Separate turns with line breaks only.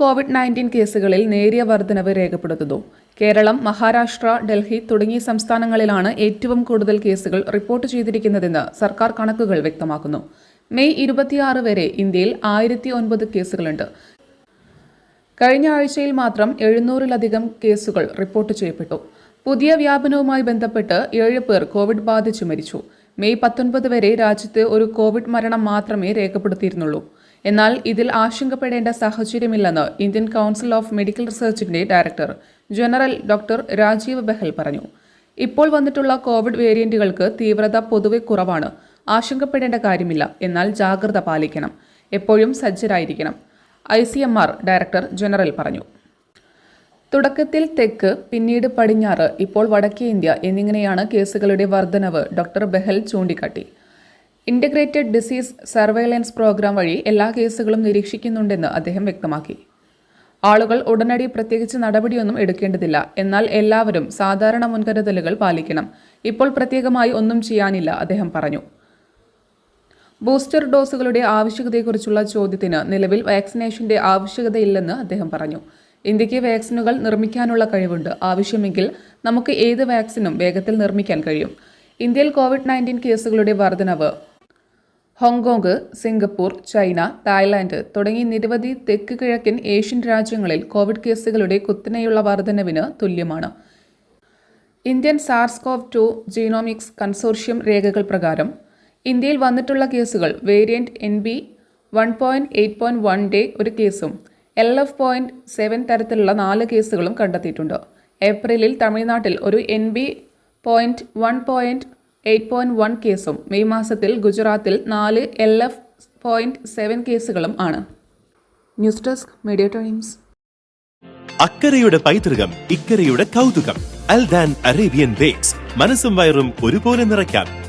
Covid nineteen കേസുകളിൽ നേരിയ വർധനവ് രേഖപ്പെടുത്തുന്നു. കേരളം മഹാരാഷ്ട്ര ഡൽഹി തുടങ്ങിയ സംസ്ഥാനങ്ങളിലാണ് ഏറ്റവും കൂടുതൽ കേസുകൾ റിപ്പോർട്ട് ചെയ്തിരിക്കുന്നതെന്ന് സർക്കാർ കണക്കുകൾ വ്യക്തമാക്കുന്നു. മെയ് ഇരുപത്തിയാറ് വരെ ഇന്ത്യയിൽ ആയിരത്തി ഒൻപത് കേസുകളുണ്ട്. കഴിഞ്ഞ ആഴ്ചയിൽ മാത്രം എഴുന്നൂറിലധികം കേസുകൾ റിപ്പോർട്ട് ചെയ്യപ്പെട്ടു. പുതിയ വ്യാപനവുമായി ബന്ധപ്പെട്ട് ഏഴ് പേർ കോവിഡ് ബാധിച്ചു മരിച്ചു. മെയ് പത്തൊൻപത് വരെ രാജ്യത്ത് ഒരു കോവിഡ് മരണം മാത്രമേ രേഖപ്പെടുത്തിയിരുന്നുള്ളൂ. എന്നാൽ ഇതിൽ ആശങ്കപ്പെടേണ്ട സാഹചര്യമില്ലെന്ന് Indian council of medical റിസർച്ചിന്റെ director general doctor Rajiv Behl പറഞ്ഞു. ഇപ്പോൾ വന്നിട്ടുള്ള കോവിഡ് വേരിയന്റുകൾക്ക് തീവ്രത പൊതുവെ കുറവാണ്. ആശങ്കപ്പെടേണ്ട കാര്യമില്ല. എന്നാൽ ജാഗ്രത പാലിക്കണം. എപ്പോഴും സജ്ജരായിരിക്കണം. ഐ ഡയറക്ടർ ജനറൽ പറഞ്ഞു. തുടക്കത്തിൽ തെക്ക് പിന്നീട് പടിഞ്ഞാറ് ഇപ്പോൾ വടക്കേ ഇന്ത്യ എന്നിങ്ങനെയാണ് കേസുകളുടെ വർധനവ്. ഡോക്ടർ ബെഹൽ ചൂണ്ടിക്കാട്ടി. ഇന്റഗ്രേറ്റഡ് ഡിസീസ് സർവൈലൻസ് പ്രോഗ്രാം വഴി എല്ലാ കേസുകളും നിരീക്ഷിക്കുന്നുണ്ടെന്ന് അദ്ദേഹം വ്യക്തമാക്കി. ആളുകൾ ഉടനടി പ്രത്യേകിച്ച് നടപടിയൊന്നും എടുക്കേണ്ടതില്ല. എന്നാൽ എല്ലാവരും സാധാരണ മുൻകരുതലുകൾ പാലിക്കണം. ഇപ്പോൾ പ്രത്യേകമായി ഒന്നും ചെയ്യാനില്ല അദ്ദേഹം പറഞ്ഞു. ബൂസ്റ്റർ ഡോസുകളുടെ ആവശ്യകതയെക്കുറിച്ചുള്ള ചോദ്യത്തിന് നിലവിൽ വാക്സിനേഷന്റെ ആവശ്യകതയില്ലെന്ന് അദ്ദേഹം പറഞ്ഞു. ഇന്ത്യയ്ക്ക് വാക്സിനുകൾ നിർമ്മിക്കാനുള്ള കഴിവുണ്ട്. ആവശ്യമെങ്കിൽ നമുക്ക് ഏത് വാക്സിനും വേഗത്തിൽ നിർമ്മിക്കാൻ കഴിയും. ഇന്ത്യയിൽ കോവിഡ് നയന്റീൻ കേസുകളുടെ വർധനവ് ഹോങ്കോങ് സിംഗപ്പൂർ ചൈന തായ്ലാന്റ് തുടങ്ങി നിരവധി തെക്ക് കിഴക്കൻ ഏഷ്യൻ രാജ്യങ്ങളിൽ കോവിഡ് കേസുകളുടെ കുത്തനെയുള്ള വർധനവിന് തുല്യമാണ്. Indian SARS CoV two genomics consortium രേഖകൾ പ്രകാരം ഇന്ത്യയിൽ വന്നിട്ടുള്ള കേസുകൾ variant N B one point eight point one day ഒരു കേസും എൽ എഫ് പോയിന്റ് സെവൻ തരത്തിലുള്ള നാല് കേസുകളും കണ്ടെത്തിയിട്ടുണ്ട്. ഏപ്രിലിൽ തമിഴ്നാട്ടിൽ ഒരു N B point one point eight point one കേസും മെയ് മാസത്തിൽ ഗുജറാത്തിൽ നാല് എൽ എഫ് പോയിന്റ് സെവൻ കേസുകളും ആണ്. News desk media times.
അക്കരയുടെ പൈതൃകം ഇക്കരയുടെ കൗതുകം അൽദാൻ അറേബ്യൻ ബേക്സ് മനസ്സും വയറും ഒരുപോലെ നിറയ്ക്കാം.